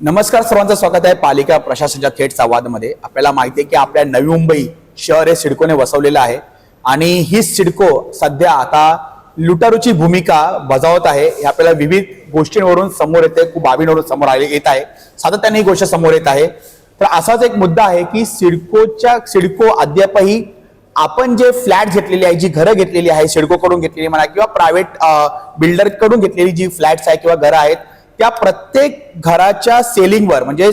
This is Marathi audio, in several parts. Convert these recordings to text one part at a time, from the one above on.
नमस्कार सर्वांचं स्वागत आहे पालिका प्रशासनाच्या थेट संवादमध्ये. आपल्याला माहिती आहे की आपल्या नवी मुंबई शहर हे सिडकोने वसवलेलं आहे. आणि ही सिडको सध्या आता लुटारूची भूमिका बजावत आहे. हे आपल्याला विविध गोष्टींवरून समोर येते खूप बाबींवरून समोर आले येत आहे. सातत्याने ही गोष्ट समोर येत आहे. तर असाच एक मुद्दा आहे की सिडकोच्या सिडको अद्यापही आपण जे फ्लॅट घेतलेली आहे जी घरं घेतलेली आहे सिडकोकडून घेतलेली म्हणा किंवा प्रायव्हेट बिल्डरकडून घेतलेली जी फ्लॅट्स आहे किंवा घरं आहेत त्या प्रत्येक घराच्या सेलिंगवर म्हणजे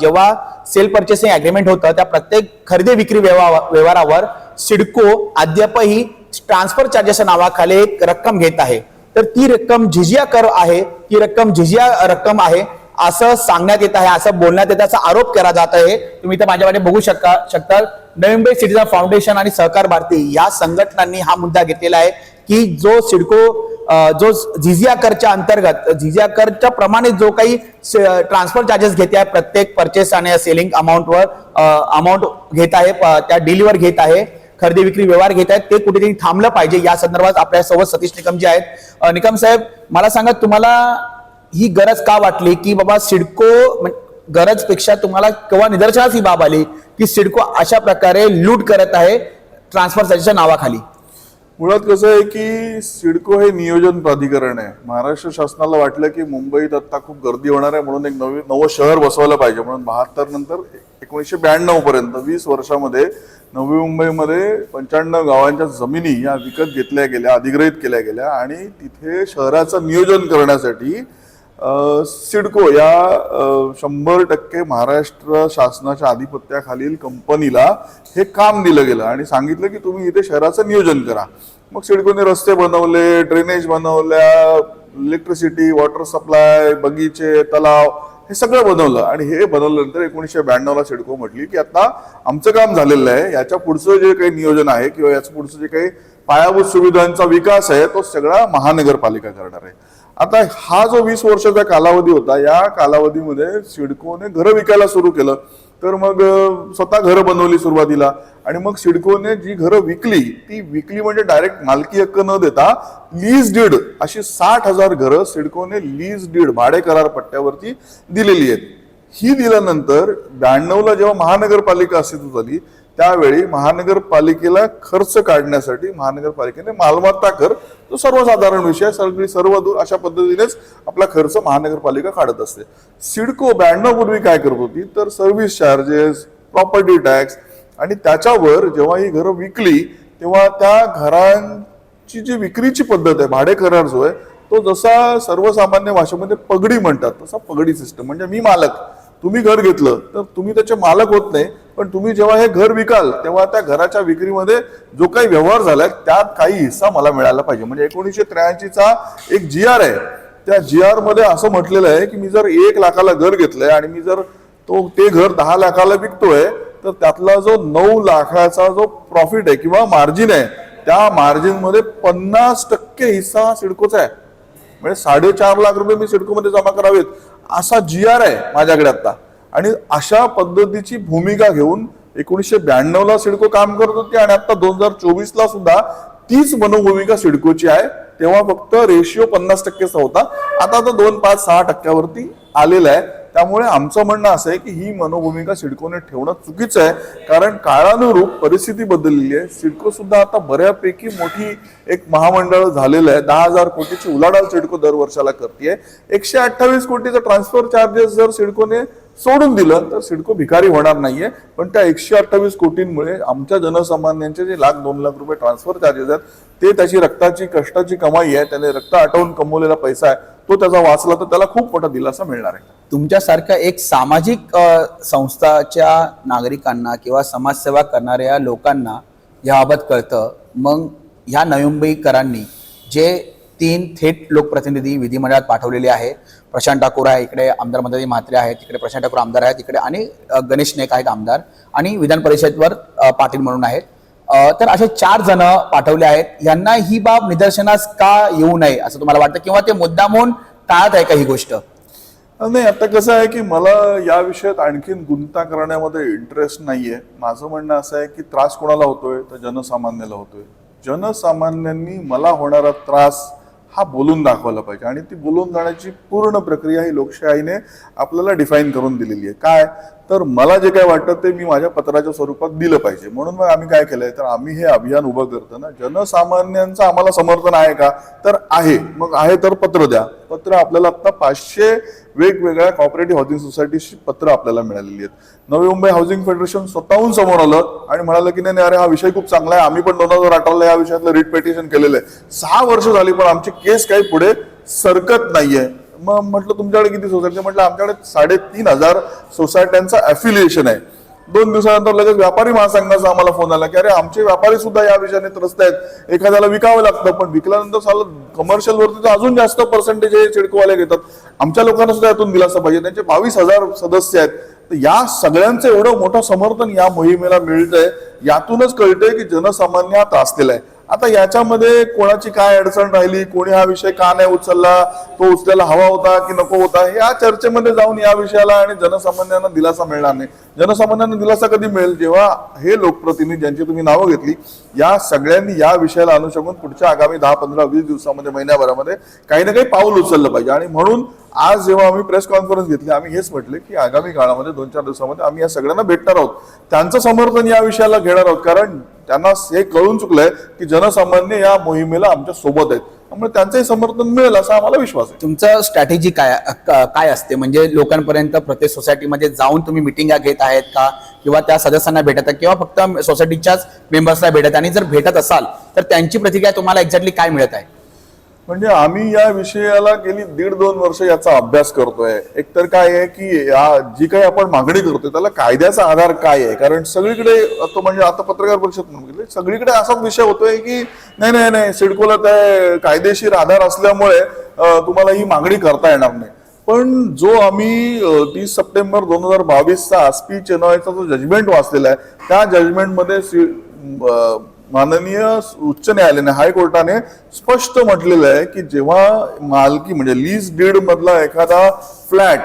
जेव्हा सेल परचेसिंग अग्रीमेंट होतं त्या प्रत्येक खरेदी विक्री व्यवहार व्यवहारावर सिडको अद्यापही ट्रान्सफर चार्जेसच्या नावाखाली एक रक्कम घेत आहे. तर ती रक्कम झिजिया कर आहे ती रक्कम झिजिया रक्कम आहे असं सांगण्यात येत आहे असं बोलण्यात येत आहे, असा आरोप केला जात आहे. तुम्ही तर माझ्याकडे बघू शकता शकता नवी मुंबई सिटीजन फाउंडेशन आणि सहकार भारती या संघटनांनी हा मुद्दा घेतलेला आहे की जो सिडको जो झिझिया करच्या अंतर्गत झिझिया करच्या प्रमाणे जो काही ट्रान्सफर चार्जेस घेते आहे प्रत्येक परचेस आणि सेलिंग अमाऊंटवर अमाऊंट घेत आहे प- त्या डीलवर घेत आहे खरेदी विक्री व्यवहार घेत आहेत ते कुठेतरी थांबलं पाहिजे या संदर्भात आपल्यासोबत सतीश निकम जे आहेत. निकम साहेब मला सांगा तुम्हाला ही गरज का वाटली की बाबा सिडको गरजपेक्षा तुम्हाला केव्हा निदर्शनास ही बाब आली की सिडको अशा प्रकारे लूट करत आहे ट्रान्सफर चार्जेसच्या नावाखाली? मुळात कसं आहे की सिडको हे नियोजन प्राधिकरण आहे. महाराष्ट्र शासनाला वाटलं की मुंबईत आता खूप गर्दी होणार आहे म्हणून एक नवीन नवं शहर बसवायला पाहिजे. म्हणून बहात्तर नंतर एकोणीसशे ब्याण्णव पर्यंत वीस वर्षामध्ये नवी मुंबईमध्ये पंच्याण्णव गावांच्या जमिनी या विकत घेतल्या गेल्या अधिग्रहित केल्या गेल्या आणि तिथे शहराचं नियोजन करण्यासाठी सिडको या शंभर टक्के महाराष्ट्र शासनाच्या आधिपत्याखालील कंपनीला हे काम दिलं गेलं आणि सांगितलं की तुम्ही इथे शहराचं नियोजन करा. मग सिडकोने रस्ते बनवले ड्रेनेज बनवल्या इलेक्ट्रिसिटी वॉटर सप्लाय बगीचे तलाव हे सगळं बनवलं. आणि हे बनवल्यानंतर एकोणीसशे ब्याण्णवला सिडको म्हटली की आता आमचं काम झालेलं आहे. याच्या पुढचं जे काही नियोजन आहे किंवा याचं पुढचं जे काही पायाभूत सुविधांचा विकास आहे तो सगळा महानगरपालिका करणार आहे. आता हा जो वीस वर्षाचा कालावधी होता या कालावधीमध्ये सिडकोने घरं विकायला सुरू केलं. तर मग स्वतः घरं बनवली सुरुवातीला आणि मग सिडकोने जी घरं विकली ती विकली म्हणजे डायरेक्ट मालकी हक्क न देता लीज डीड अशी साठ हजार घरं सिडकोने लीज डीड भाडे करार पट्ट्यावरती दिलेली आहेत. ही दिल्यानंतर ब्याण्णवला जेव्हा महानगरपालिका अस्तित्व झाली त्यावेळी महानगरपालिकेला खर्च काढण्यासाठी महानगरपालिकेने मालमत्ता कर. तो सर्वसाधारण विषय सगळी सर्व दूर अशा पद्धतीनेच आपला खर्च महानगरपालिका काढत असते. सिडको ब्याण्णव पूर्वी काय करत होती? तर सर्व्हिस चार्जेस प्रॉपर्टी टॅक्स आणि त्याच्यावर जेव्हा ही घरं विकली तेव्हा त्या घरांची जी विक्रीची पद्धत आहे भाडे करार जो आहे तो जसा सर्वसामान्य भाषेमध्ये पगडी म्हणतात तसा पगडी सिस्टम म्हणजे मी मालक तुम्ही घर घेतलं तर तुम्ही त्याचे मालक होत नाही. पण तुम्ही जेव्हा हे घर विकाल तेव्हा त्या घराच्या विक्रीमध्ये जो काही व्यवहार झालाय त्यात काही हिस्सा मला मिळाला पाहिजे. म्हणजे एकोणीसशे त्र्याऐंशीचा एक जी आर आहे. त्या जी आरमध्ये असं म्हटलेलं आहे की मी जर एक लाखाला घर घेतलंय आणि मी जर तो ते घर दहा लाखाला विकतोय तर त्यातला जो नऊ लाखाचा जो प्रॉफिट आहे किंवा मार्जिन आहे त्या मार्जिनमध्ये पन्नास टक्के हिस्सा सिडकोचा आहे. म्हणजे साडेचार लाख रुपये मी सिडकोमध्ये जमा करावेत. असा जी आर आहे माझ्याकडे आता. आणि अशा पद्धतीची भूमिका घेऊन एकोणीसशे ब्याण्णवला सिडको काम करत होती आणि आता दोन हजार चोवीसला सुद्धा तीच मनोभूमिका सिडकोची आहे. तेव्हा फक्त रेशिओ पन्नास टक्केचा होता. आता तो दोन पाच सहा टक्क्यावरती आलेला आहे. त्यामुळे आमचं म्हणणं असं आहे की ही मनोभूमिका सिडकोने ठेवणं चुकीचं आहे. कारण काळानुरूप परिस्थिती बदललेली आहे. सिडको सुद्धा आता बऱ्यापैकी मोठी एक महामंडळ झालेलं आहे. दहा हजार कोटीची उलाढाल सिडको दरवर्षाला करते एकशे अठ्ठावीस कोटीचं ट्रान्सफर चार्जेस जर सिडकोने सोडून दिलं तर सिडको भिकारी होणार नाहीये. पण त्या एकशे अठ्ठावीस कोटींमुळे आमच्या जनसामान्यांचे जे लाख दोन लाख रुपये ट्रान्सफर चार्जेस आहेत ते त्याची रक्ताची कष्टाची कमाई आहे त्याने रक्त आटवून कमवलेला पैसा आहे तो त्याचा वाचला तर त्याला खूप मोठा दिलासा मिळणार आहे. तुमच्यासारख्या एक सामाजिक संस्थाच्या नागरिकांना किंवा समाजसेवा करणाऱ्या लोकांना याबाबत कळतं. मग ह्या नवी मुंबईकरांनी जे तीन थेट लोकप्रतिनिधी विधिमंडळात पाठवलेले आहे. प्रशांत ठाकूर आहे इकडे आमदार मदती म्हात्रे आहेत इकडे प्रशांत ठाकूर आमदार आहेत तिकडे आणि गणेश नाईक आहेत आमदार आणि विधान परिषदवर पाटील म्हणून आहेत. तर असे चार जण पाठवले आहेत. यांना ही बाब निदर्शनास का येऊ नये असं तुम्हाला वाटतं किंवा ते मुद्दामून टाळत आहे का ही गोष्ट? नाही आता कसं आहे की मला या विषयात आणखीन गुंता करण्यामध्ये इंटरेस्ट नाहीये. माझं म्हणणं असं आहे की त्रास कोणाला होतोय? तर जनसामान्याला होतोय. जनसामान्यांनी मला होणारा त्रास हा बोलून दाखवला पाहिजे. आणि ती बोलून जाण्याची पूर्ण प्रक्रिया ही लोकशाहीने आपल्याला डिफाईन करून दिलेली आहे. काय? तर मला जे काय वाटतं ते मी माझ्या पत्राच्या स्वरूपात दिलं पाहिजे. म्हणून मग आम्ही काय केलंय? तर आम्ही हे अभियान उभं करताना जनसामान्यांचं आम्हाला समर्थन आहे का? तर आहे. मग आहे तर पत्र द्या. पत्र आपल्याला आता पाचशे वेगवेगळ्या कॉपरेटिव्ह हाऊसिंग सोसायटीची पत्र आपल्याला मिळालेली आहेत. नवी मुंबई हाऊसिंग फेडरेशन स्वतःहून समोर आलं आणि म्हणालं की नाही नाही, अरे हा विषय खूप चांगला आहे. आम्ही पण दोन हजार अठराला या विषयातलं रिट पेटिशन केलेलं आहे. सहा वर्ष झाली पण आमची केस काही पुढे सरकत नाहीये. मग म्हटलं तुमच्याकडे किती सोसायटी म्हटलं आमच्याकडे साडेतीन हजार सोसायट्यांचं अफिलिएशन आहे. दोन दिवसानंतर लगेच व्यापारी महासंघाचा आम्हाला फोन आला की अरे आमचे व्यापारी सुद्धा या विषयाने त्रस्त आहेत. एखाद्याला विकावं लागतं पण विकल्यानंतर साला कमर्शियल वरती तर अजून जास्त पर्सेंटेज हे चिडकोवाले घेतात. आमच्या लोकांना सुद्धा यातून दिलासा पाहिजे. त्यांचे बावीस हजार सदस्य आहेत. तर या सगळ्यांचं एवढं मोठं समर्थन या मोहिमेला मिळतंय यातूनच कळतंय की जनसामान्य हा त्रासलेला आहे. आता याच्यामध्ये कोणाची काय अडचण राहिली? कोणी हा विषय का नाही उचलला? तो उचलायला हवा होता की नको होता? या चर्चेमध्ये जाऊन या विषयाला आणि जनसामान्यांना दिलासा मिळणार नाही. जनसामान्यांना दिलासा कधी मिळेल? जेव्हा हे लोकप्रतिनिधी ज्यांची तुम्ही नावं घेतली या सगळ्यांनी या विषयाला अनुषंगून पुढच्या आगामी दहा पंधरा वीस दिवसामध्ये महिन्याभरामध्ये काही ना काही पाऊल उचललं पाहिजे. आणि म्हणून आज जेव्हा आम्ही प्रेस कॉन्फरन्स घेतली आम्ही हेच म्हटले की आगामी काळामध्ये दोन चार दिवसामध्ये आम्ही या सगळ्यांना भेटणार आहोत. त्यांचं समर्थन या विषयाला घेणार आहोत. कारण त्यांना हे कळून चुकलंय की जनसामान्य या मोहिमेला आमच्यासोबत आहेत. त्यामुळे त्यांचंही समर्थन मिळेल असा आम्हाला विश्वास आहे. तुमचं स्ट्रॅटेजी काय काय असते? म्हणजे लोकांपर्यंत प्रत्येक सोसायटीमध्ये जाऊन तुम्ही मिटिंगा घेत आहेत का? किंवा त्या सदस्यांना भेटत आहे किंवा फक्त सोसायटीच्याच मेंबर्सला भेटत आणि जर भेटत असाल तर त्यांची प्रतिक्रिया तुम्हाला एक्झॅक्टली काय मिळत आहे? म्हणजे आम्ही या विषयाला गेली दीड दोन वर्ष याचा अभ्यास करतोय. एकतर काय आहे की या जी काही आपण मागणी करतोय त्याला कायद्याचा आधार काय आहे? कारण सगळीकडे आता म्हणजे आता पत्रकार परिषद म्हणून सगळीकडे असाच विषय होतोय की नाही नाही नाही सिडकोला ते कायदेशीर आधार असल्यामुळे तुम्हाला ही मागणी करता येणार नाही. पण जो आम्ही तीस सप्टेंबर दोन हजार बावीसचा आस्पी चेनॉयचा जो जजमेंट वाचलेला आहे त्या जजमेंटमध्ये माननीय उच्च न्यायालयाने हायकोर्टाने स्पष्ट म्हटलेलं आहे की जेव्हा मालकी म्हणजे लीज डीड मधला एखादा फ्लॅट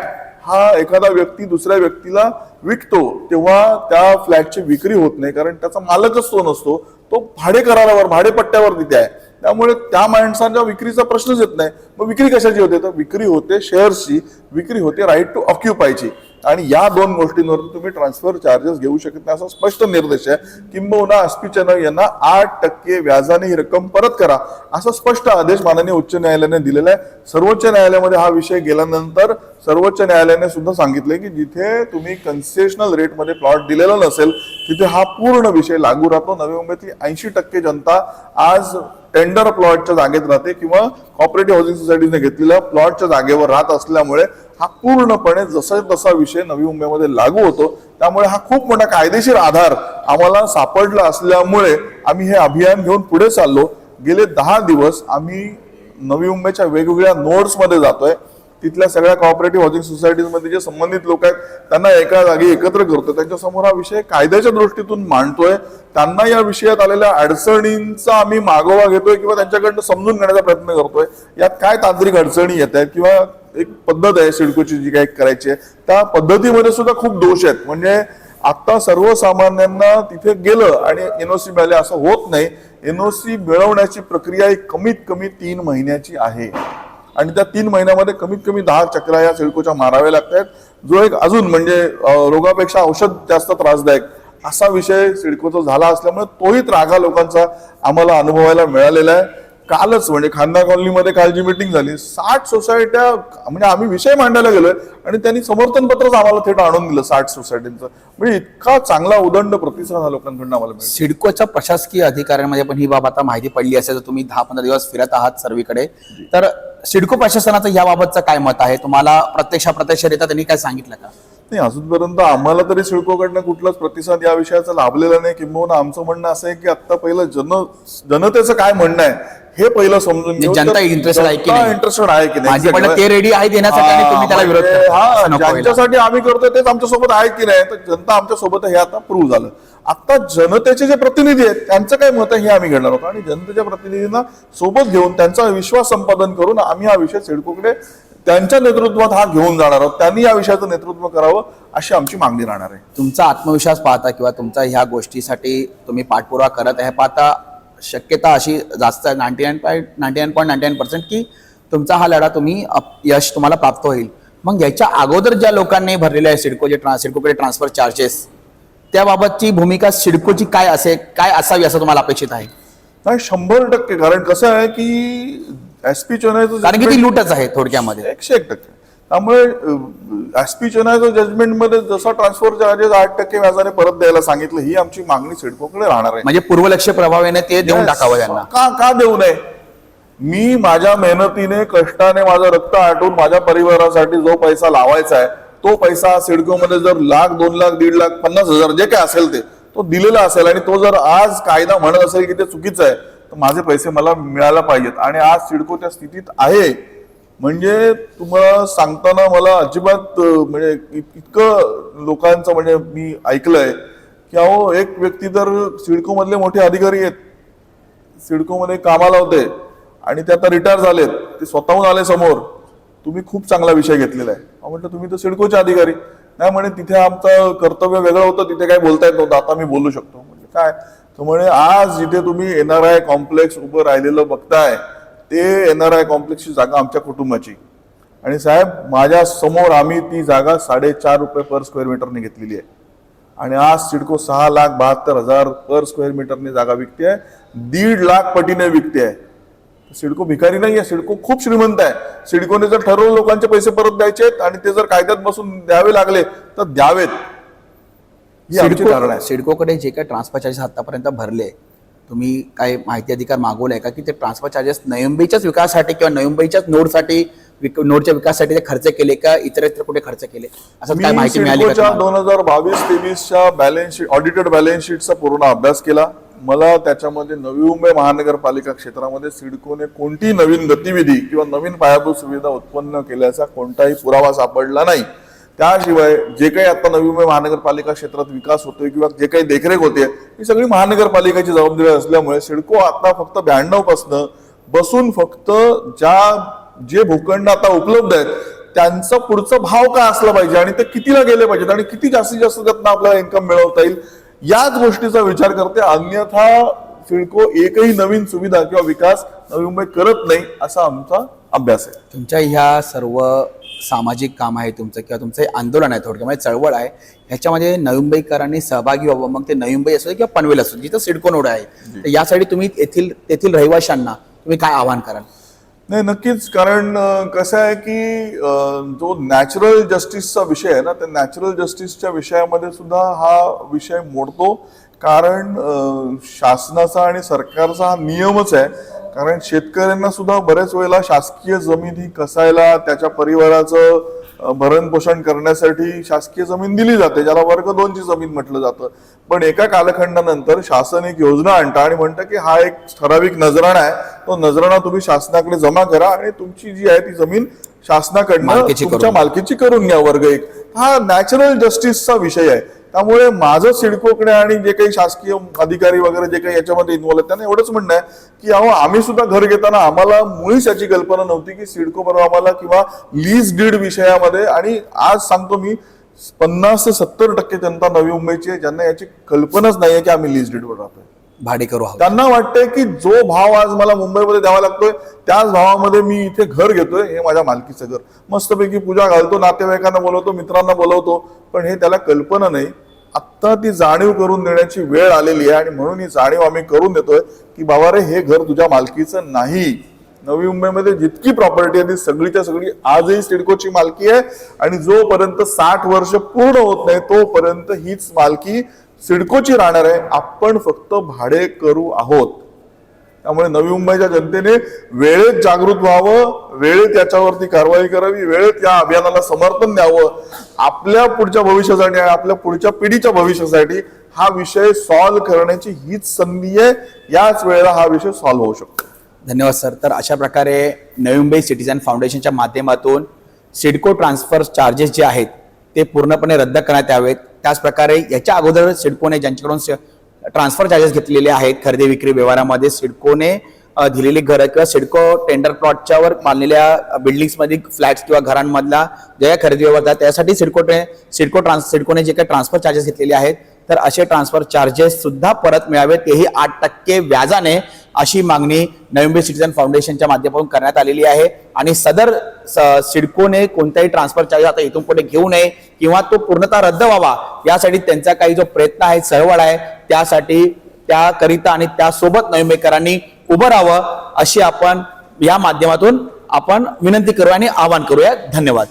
हा एखादा व्यक्ती दुसऱ्या व्यक्तीला विकतो तेव्हा त्या फ्लॅटची विक्री होत नाही कारण त्याचा मालकच तो नसतो. तो भाडे करारावर भाडेपट्ट्यावर तिथे आहे. त्यामुळे त्या माणसांच्या विक्रीचा प्रश्नच येत नाही. मग विक्री कशाची होते? तर विक्री होते शेअर्सची विक्री होते राईट टू ऑक्युपायची आणि या दोन गोष्टींवर तुम्ही ट्रान्सफर चार्जेस घेऊ शकत नाही असा स्पष्ट निर्देश आहे. किंबहुना एसपी यांना आठ टक्के व्याजाने ही रक्कम परत करा असा स्पष्ट आदेश माननीय उच्च न्यायालयाने दिलेला आहे. सर्वोच्च न्यायालयामध्ये हा विषय गेल्यानंतर सर्वोच्च न्यायालयाने सुद्धा सांगितले की जिथे तुम्ही कन्सेशनल रेटमध्ये प्लॉट दिलेला नसेल तिथे हा पूर्ण विषय लागू राहतो. नवी मुंबईतली ऐंशी टक्के जनता आज टेंडर प्लॉटच्या जागेत राहते किंवा कॉपरेटिव्ह हाऊसिंग सोसायटीने घेतलेल्या प्लॉटच्या जागेवर राहत असल्यामुळे हा पूर्णपणे जसा तसा विषय नवी मुंबईमध्ये लागू होतो त्यामुळे हा खूप मोठा कायदेशीर आधार आम्हाला सापडला असल्यामुळे आम्ही हे अभियान घेऊन पुढे चाललो. गेले दहा दिवस आम्ही नवी मुंबईच्या वेगवेगळ्या नोड्समध्ये जातोय. तिथल्या सगळ्या कॉपरेटिव्ह हाऊसिंग सोसायटीजमध्ये जे संबंधित लोक आहेत त्यांना एका जागी एकत्र करतोय. त्यांच्यासमोर हा विषय कायद्याच्या दृष्टीतून मांडतोय. त्यांना या विषयात आलेल्या अडचणींचा आम्ही मागोवा घेतोय किंवा त्यांच्याकडनं समजून घेण्याचा प्रयत्न करतोय. यात काय तांत्रिक अडचणी येत आहेत किंवा एक पद्धत आहे सिडकोची जी काही करायची आहे. त्या पद्धतीमध्ये सुद्धा खूप दोष आहेत. म्हणजे आता सर्वसामान्यांना तिथे गेलं आणि एनओसी मिळाले असं होत नाही. एनओसी मिळवण्याची प्रक्रिया ही कमीत कमी तीन महिन्याची आहे. आणि त्या तीन महिन्यामध्ये कमीत कमी दहा चक्रा या सिडकोच्या माराव्या लागतात जो एक अजून म्हणजे रोगापेक्षा औषध जास्त त्रासदायक असा विषय सिडकोचा झाला असल्यामुळे तोही त्रागा लोकांचा आम्हाला अनुभवायला मिळालेला आहे. कालच म्हणजे खांदा कॉलनीमध्ये काल जी मिटिंग झाली साठ सोसायट्या म्हणजे आम्ही विषय मांडायला गेलोय आणि त्यांनी समर्थन पत्रच आम्हाला थेट आणून दिलं साठ सोसायटींचं म्हणजे इतका चांगला उदंड प्रतिसाद हा लोकांकडून आम्हाला मिळतो सिडकोच्या प्रशासकीय अधिकाऱ्यांमध्ये पण ही बाब आता माहिती पडली असेल. तर तुम्ही दहा पंधरा दिवस फिरत आहात सर्वीकडे तर सिडको प्रशासनाचं याबाबतचं काय मत आहे? तुम्हाला प्रत्यक्ष प्रत्यक्ष रित्या त्यांनी काय सांगितलं का? नाही अजूनपर्यंत आम्हाला तरी सिडकोकडनं कुठलाच प्रतिसाद या विषयाचा लाभलेला नाही. किंबहुना आमचं म्हणणं असं आहे की आता पहिलं जन जनतेचं काय म्हणणं आहे हे पहिलं समजून घेऊ. जनता interested आहे की नाही? interested आहे की नाही माझी म्हणणं ते ready आहे देण्यासाठी आणि तुम्ही त्याला विरोध म्हणजे करता. असं नको व्हायला. ज्यांच्यासाठी आम्ही करतोय तेच आमच्यासोबत आहे की नाही तर जनता आमच्यासोबत हे आता प्रूव्ह झालं आता जनतेचे जे प्रतिनिधी आहेत त्यांचं काय मत आहे हे आम्ही घेणार आहोत आणि जनतेच्या प्रतिनिधींना सोबत घेऊन त्यांचा विश्वास संपादन करून आम्ही हा विषय सिडकोकडे त्यांच्या नेतृत्वात हा घेऊन जाणार आहोत त्यांनी या विषयाचं नेतृत्व करावं अशी आमची मागणी राहणार आहे तुमचा आत्मविश्वास पाहता किंवा तुमचा ह्या गोष्टीसाठी तुम्ही पाठपुरावा करत आहे पाहता शक्यता अशी जास्त आहे ninety nine point ninety nine point ninety nine percent की तुमचा हा लढा तुम्ही यश तुम्हाला प्राप्त होईल. मग याच्या अगोदर ज्या लोकांनी भरलेले आहे सिडकोचे ट्रान्स सिडकोकडे ट्रान्सफर चार्जेस त्याबाबतची भूमिका सिडकोची काय असेल काय असावी असं तुम्हाला अपेक्षित आहे? नाही शंभर टक्के. कारण कसं आहे की एस पी चेन्नईचं कारण की ती लूटच आहे थोडक्यामध्ये. एकशे एक टक्के. त्यामुळे एस पी चेन्नईचं जजमेंटमध्ये जसं ट्रान्सफर चार्जेस आठ टक्के व्याजाने परत द्यायला सांगितलं ही आमची मागणी सिडकोकडे राहणार आहे. म्हणजे पूर्वलक्ष प्रभावाने ते देऊन टाकावं त्यांना का का देऊ नये? मी माझ्या मेहनतीने कष्टाने माझं रक्त आटून माझ्या परिवारासाठी जो पैसा लावायचा आहे तो पैसा सिडकोमध्ये जर लाख दोन लाख दीड लाख पन्नास हजार जे काय असेल ते तो दिलेला असेल आणि तो जर आज कायदा म्हणत असेल की ते चुकीचं आहे तर माझे पैसे मला मिळायला पाहिजेत. आणि आज सिडको त्या स्थितीत आहे. म्हणजे तुम्हाला सांगताना मला अजिबात म्हणजे इतकं लोकांचं म्हणजे मी ऐकलंय की अहो एक व्यक्ती तर सिडको मधले मोठे अधिकारी आहेत. सिडकोमध्ये कामाला होते आणि ते आता रिटायर झालेत. ते स्वतःहून आले समोर. तुम्ही खूप चांगला विषय घेतलेला आहे. अहो म्हटलं तुम्ही तर सिडकोचे अधिकारी. नाही म्हणे तिथे आमचं कर्तव्य वेगळं होतं तिथे काय बोलता येत नव्हतं. आता मी बोलू शकतो. म्हणजे काय? तर म्हणे आज जिथे तुम्ही एनआरआय कॉम्प्लेक्स उभं राहिलेलं बघताय ते एनआरआय कॉम्प्लेक्सची जागा आमच्या कुटुंबाची. आणि साहेब माझ्यासमोर आम्ही ती जागा साडेचार रुपये पर स्क्वेअर मीटरने घेतलेली आहे. आणि आज सिडको सहा लाख बहात्तर हजार पर स्क्वेअर मीटरने जागा विकते आहे. दीड लाख पटीने विकते आहे. सिडको भिकारी नाही आहे. सिडको खूप श्रीमंत आहे. सिडकोने जर ठरवलं लोकांचे पैसे परत द्यायचे आहेत आणि ते जर कायद्यात बसून द्यावे लागले तर द्यावेत. ही आमची आहे. सिडकोकडे जे काही ट्रान्सफर चार्जेस आतापर्यंत भरले तुम्ही काय माहिती अधिकार मागवलाय का की ते ट्रान्सफर चार्जेस नवी मुंबईच्याच विकासासाठी किंवा नवी मुंबईच्याच नोडसाठी नोडच्या विकासासाठी ते खर्च केले का इतरत्र कुठे खर्च केले? असं काय माहिती मिळाली? दोन हजार बावीस तेवीसच्या बॅलन्स शीट ऑडिटेड बॅलन्स शीटचा पूर्ण अभ्यास केला. मला त्याच्यामध्ये नवी मुंबई महानगरपालिका क्षेत्रामध्ये सिडकोने कोणतीही नवीन गतिविधी किंवा नवीन पायाभूत सुविधा उत्पन्न केल्याचा कोणताही पुरावा सापडला नाही. त्याशिवाय जे काही आता नवी मुंबई महानगरपालिका क्षेत्रात विकास होतोय किंवा जे काही देखरेख होते ही सगळी महानगरपालिकेची जबाबदारी असल्यामुळे सिडको आता फक्त ब्याण्णव पासनं बसून फक्त ज्या जे भूखंड आता उपलब्ध आहेत त्यांचा पुढचा भाव काय असला पाहिजे आणि ते कितीला गेले पाहिजेत आणि किती जास्तीत जास्त त्यातनं आपल्याला इन्कम मिळवता येईल याच गोष्टीचा विचार करते. अन्यथा सिडको एकही नवीन सुविधा किंवा विकास नवी मुंबई करत नाही असा आमचा अभ्यास आहे. तुमच्या ह्या सर्व सामाजिक काम आहे तुमचं किंवा तुमचं हे आंदोलन आहे थोडक्यात म्हणजे चळवळ आहे ह्याच्यामध्ये नवी मुंबईकरांनी सहभागी व्हावं. मग ते नवी मुंबई असू दे किंवा पनवेल असू दे जिथं सिडको नोड आहे. तर यासाठी तुम्ही येथील तेथील रहिवाशांना तुम्ही काय आवाहन कराल? नाही नक्कीच. कारण कसं आहे की जो नॅचरल जस्टिसचा विषय आहे ना त्या नॅचरल जस्टिसच्या विषयामध्ये सुद्धा हा विषय मोडतो. कारण शासनाचा आणि सरकारचा हा नियमच आहे. कारण शेतकऱ्यांना सुद्धा बरेच वेळेला शासकीय जमीन ही कसायला त्याच्या परिवाराचं भरणपोषण करण्यासाठी शासकीय जमीन दिली जाते ज्याला वर्ग दोनची जमीन म्हटलं जातं. पण एका कालखंडानंतर शासन एक योजना आणतं आणि म्हणतं की हा एक ठराविक नजराणा आहे. तो नजराणा तुम्ही शासनाकडे जमा करा आणि तुमची जी आहे ती जमीन शासनाकडनं तुमच्या. मालकीची करून घ्या वर्ग एक. हा नॅचरल जस्टिसचा विषय आहे. त्यामुळे माझं सिडकोकडे आणि जे काही शासकीय अधिकारी वगैरे जे काही याच्यामध्ये इन्व्हॉल्व आहेत त्यांना एवढंच म्हणणं आहे की अहो आम्ही सुद्धा घर घेताना आम्हाला मुळीच याची कल्पना नव्हती की सिडको बरोबर आम्हाला किंवा लीज डीड विषयामध्ये. आणि आज सांगतो मी पन्नास ते सत्तर टक्के जनता नवी मुंबईची आहे ज्यांना याची कल्पनाच नाहीये की आम्ही लीज डीडवर राहतोय. भाडेकरू आहोत. त्यांना वाटतंय की जो भाव आज मला मुंबईमध्ये द्यावा लागतोय त्याच भावामध्ये मी इथे घर घेतोय हे माझ्या मालकीचं घर. मस्तपैकी पूजा घालतो नातेवाईकांना बोलवतो मित्रांना बोलवतो पण हे त्याला कल्पना नाही. आत्ता ती जाणीव करून देण्याची वेळ आलेली आहे आणि म्हणून ही जाणीव आम्ही करून देतोय की बाबा रे हे घर तुझ्या मालकीचं नाही. नवी मुंबईमध्ये जितकी प्रॉपर्टी आहे ती सगळीच्या सगळी आजही सिडकोची मालकी आहे आणि जोपर्यंत साठ वर्ष पूर्ण होत नाही तोपर्यंत हीच मालकी सिडकोची राहणार आहे. आपण फक्त भाडे करू आहोत. त्यामुळे नवी मुंबईच्या जनतेने वेळेत जागृत व्हावं वेळेत याच्यावरती कारवाई करावी वेळेत या अभियानाला समर्थन द्यावं. आपल्या पुढच्या भविष्यासाठी आणि आपल्या पुढच्या पिढीच्या भविष्यासाठी हा विषय सॉल्व्ह करण्याची हीच संधी आहे. याच वेळेला हा विषय सॉल्व्ह होऊ शकतो. धन्यवाद सर. तर अशा प्रकारे नवी मुंबई सिटीजन फाउंडेशनच्या माध्यमातून सिडको ट्रान्सफर चार्जेस जे आहेत ते पूर्णपणे रद्द करण्यात यावेत. त्याचप्रकारे याच्या अगोदर सिडकोने ज्यांच्याकडून ट्रान्सफर चार्जेस घेतलेले आहेत खरेदी विक्री व्यवहारामध्ये सिडकोने दिलेली घरं किंवा सिडको टेंडर प्लॉटच्यावर बांधलेल्या बिल्डिंग्समध्ये फ्लॅट्स किंवा घरांमधला ज्या खरेदी व्यवहार आहेत त्यासाठी सिडकोने सिडको ट्रान्स सिडकोने जे काही ट्रान्सफर चार्जेस घेतलेले आहेत तर असे ट्रान्सफर चार्जेस सुद्धा परत मिळावे तेही आठ टक्के व्याजाने अशी मागणी नवी मुंबई फाउंडेशनच्या माध्यमातून करण्यात आलेली आहे. आणि सदर स- सिडकोने कोणताही ट्रान्सफर चार्ज आता इथून पुढे घेऊ नये किंवा तो पूर्णतः रद्द व्हावा यासाठी त्यांचा काही जो प्रयत्न आहे चळवळ आहे त्यासाठी त्याकरिता आणि त्यासोबत नवी मुंबईकरांनी उभं राहावं अशी आपण या माध्यमातून आपण विनंती करूया आणि आवाहन करूया. धन्यवाद.